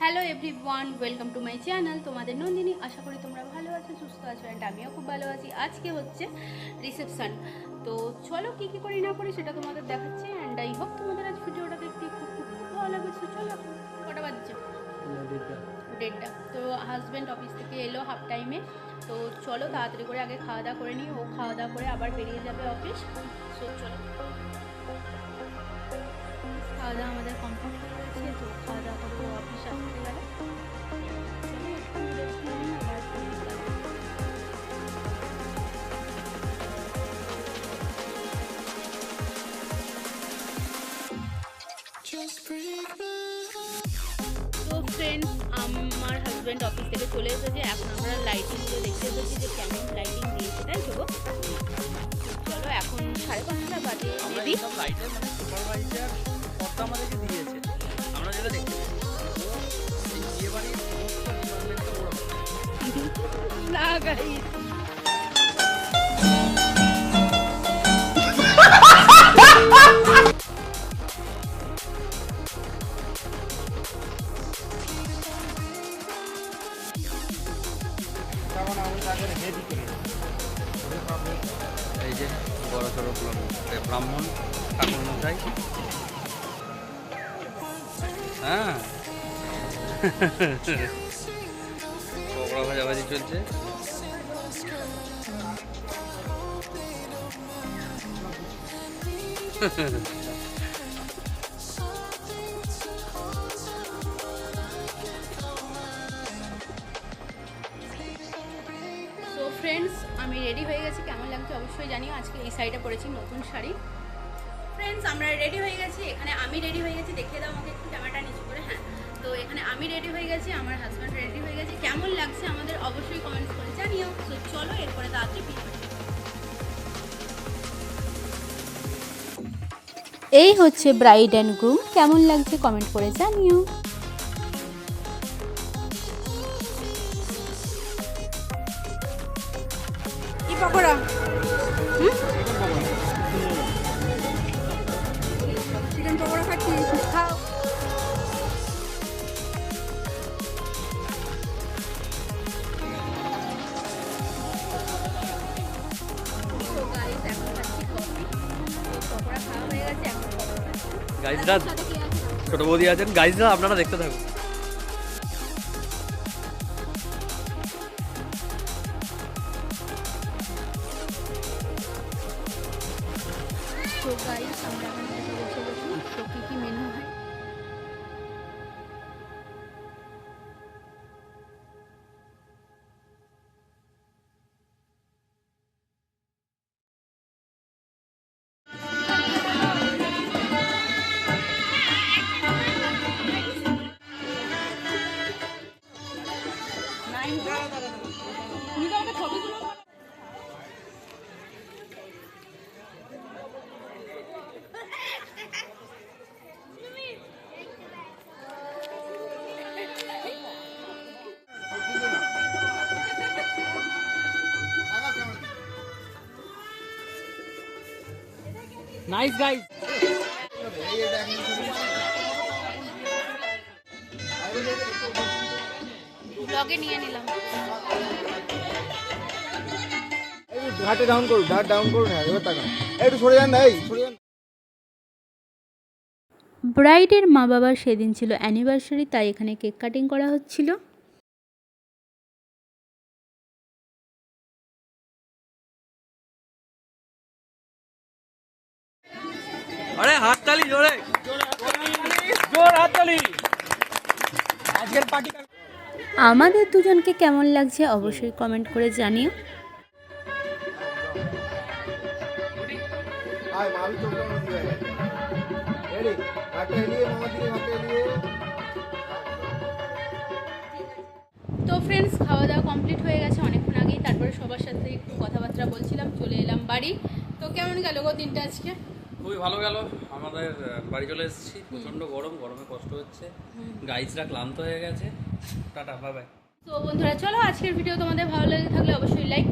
Hello every one welcome to my channel তোমাদের নন্দিনী, আশা করি তোমরা ভালো আছো, সুস্থ আছো অ্যান্ড আমিও খুব ভালো আছি। আজকে হচ্ছে রিসেপশন তো চলো কী কী করি না করি সেটা তোমাদের দেখাচ্ছি অ্যান্ড আই হোপ তোমাদের আজ ভিডিওটা দেখতে খুব খুব খুব ভালো So চলো, কটা বাজছে? ডেটটা তো হাজব্যান্ড অফিস থেকে এলো হাফ টাইমে তো চলো তাড়াতাড়ি করে আগে খাওয়া দাওয়া করে নিই। ও খাওয়া দাওয়া করে আবার বেরিয়ে যাবে অফিস চলো। খাওয়া দাওয়া আমাদের কমপ্লিট হয়ে গেছে। তো ফ্রেন্ডস আমার হাজব্যান্ড অফিস থেকে চলে এসেছে। এখন আমরা লাইটিংগুলো দেখতে এসেছি যে কেমন লাইটিং দিয়েছে তাই তো? চলো এখন সাড়ে পাঁচটা বাজে লাইটের মানে সুপারভাইজার পদটা আমাদেরকে দিয়েছে। আমরা যেটা দেখতে পেয়েছি এই যে বড় সড়ো ব্রাহ্মণ ঠাকুর মশাই। হ্যাঁ। পকড়া ভাজাভাজি চলছে সো ফ্রেন্ডস আমি রেডি হয়ে গেছি। কেমন লাগছে অবশ্যই জানিও। আজকে এই শাড়িটা পরেছি নতুন শাড়ি। ফ্রেন্ডস আমরা রেডি হয়ে গেছি। এখানে আমি রেডি হয়ে গেছি। দেখিয়ে দাও আমাকে একটু ক্যামেরাটা নিচু করে হ্যাঁ? তো এখানে আমি রেডি হয়ে গেছি, আমার হাজব্যান্ড রেডি হয়ে গেছে। কেমন লাগছে আমাদের অবশ্যই কমেন্টস করে জানিও। তো চলো, এরপরে তাড়াতাড়ি। এই হচ্ছে ব্রাইড অ্যান্ড গ্রুম কেমন লাগছে কমেন্ট করে জানিও। পকোড়া চিকেন পকোড়া খাচ্ছি খাও? ছোট বৌদি আছেন। গাইজরা আপনারা দেখতে থাকুন। So guys, আমরা এখন খেতে বসে গেছি। তো কি কি মেনু নাইস গাইজ ব্লগে নিয়ে নিলাম। ঘাটে ডাউন করুন ঘাট ডাউন করুন হ্যাঁ এবার তাকান একটু সরে যান না এই সরে যান। ব্রাইডের মা বাবার সেদিন ছিল অ্যানিভার্সারি তাই এখানে কেক কাটিং করা হচ্ছিল। আরে জোরে। জোর আজকের পার্টি আমাদের দুজনকে কেমন লাগছে অবশ্যই কমেন্ট করে জানিও। তো ফ্রেন্ডস খাওয়া দাওয়া কমপ্লিট হয়ে গেছে অনেকক্ষণ আগেই। তারপরে সবার সাথে একটু কথাবার্তা বলছিলাম চলে এলাম বাড়ি। তো কেমন গেল গো দিনটা আজকে? খুবই ভালো গেল। আমাদের বাড়ি চলে এসেছি। প্রচণ্ড গরম গরমে কষ্ট হচ্ছে। গাইজরা ক্লান্ত হয়ে গেছে। টাটা বাই বাই তো বন্ধুরা চলো আজকের ভিডিও তোমাদের ভালো লেগে থাকলে অবশ্যই লাইক